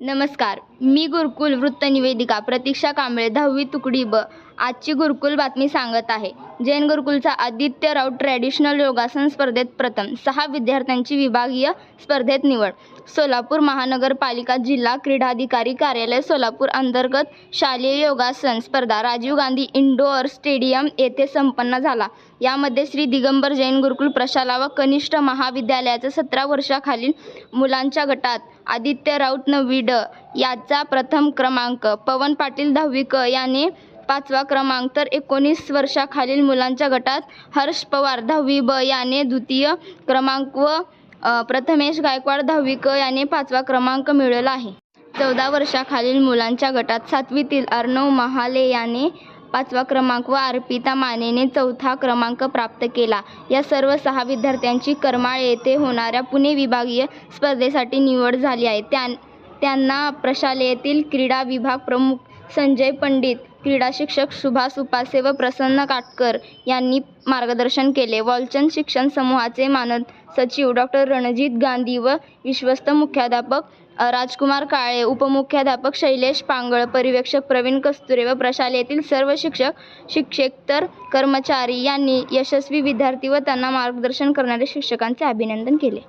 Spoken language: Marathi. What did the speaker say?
नमस्कार मी गुरुकुल वृत्तनिवेदिका प्रतीक्षा कांबळे दहावी तुकडी ब. आजची गुरुकुल बातमी सांगत आहे. जैन गुरुकुलचा आदित्य राऊत ट्रॅडिशनल योगासन स्पर्धेत प्रथम. सहा विद्यार्थ्यांची विभागीय स्पर्धेत निवड. सोलापूर महानगरपालिका जिल्हा क्रीडाधिकारी कार्यालय सोलापूर अंतर्गत शालेय योगासन स्पर्धा राजीव गांधी इंडोअर स्टेडियम येथे संपन्न झाला. यामध्ये श्री दिगंबर जैन गुरुकुल प्रशाला व कनिष्ठ महाविद्यालयाच्या सतरा वर्षाखालील मुलांच्या गटात आदित्य राऊत नववी ड याचा प्रथम क्रमांक. पवन पाटील दहावी क याने पाचवा क्रमांक तर एकोणीस वर्षाखालील मुलांच्या गटात हर्ष पवार दहावी ब याने द्वितीय क्रमांक व प्रथमेश गायकवाड दहावी क याने पाचवा क्रमांक मिळवला आहे. चौदा वर्षाखालील मुलांच्या गटात सातवीतील अर्णव महाले याने पाचवा क्रमांक व अर्पिता मानेने चौथा क्रमांक प्राप्त केला. या सर्व सहा विद्यार्थ्यांची करमाळ येथे होणाऱ्या पुणे विभागीय स्पर्धेसाठी निवड झाली आहे. त्यां त्यांना प्रशालेतील क्रीडा विभाग प्रमुख संजय पंडित क्रीडा शिक्षक सुभाष उपासे व प्रसन्न काटकर यांनी मार्गदर्शन केले. वॉलचंद शिक्षण समूहाचे मानद सचिव डॉक्टर रणजित गांधी व विश्वस्त मुख्याध्यापक राजकुमार काळे उपमुख्याध्यापक शैलेश पांगळ पर्यवेक्षक प्रवीण कस्तुरे व प्रशालेतील सर्व शिक्षक शिक्षेतर कर्मचारी यांनी यशस्वी विद्यार्थी व त्यांना मार्गदर्शन करणाऱ्या शिक्षकांचे अभिनंदन केले.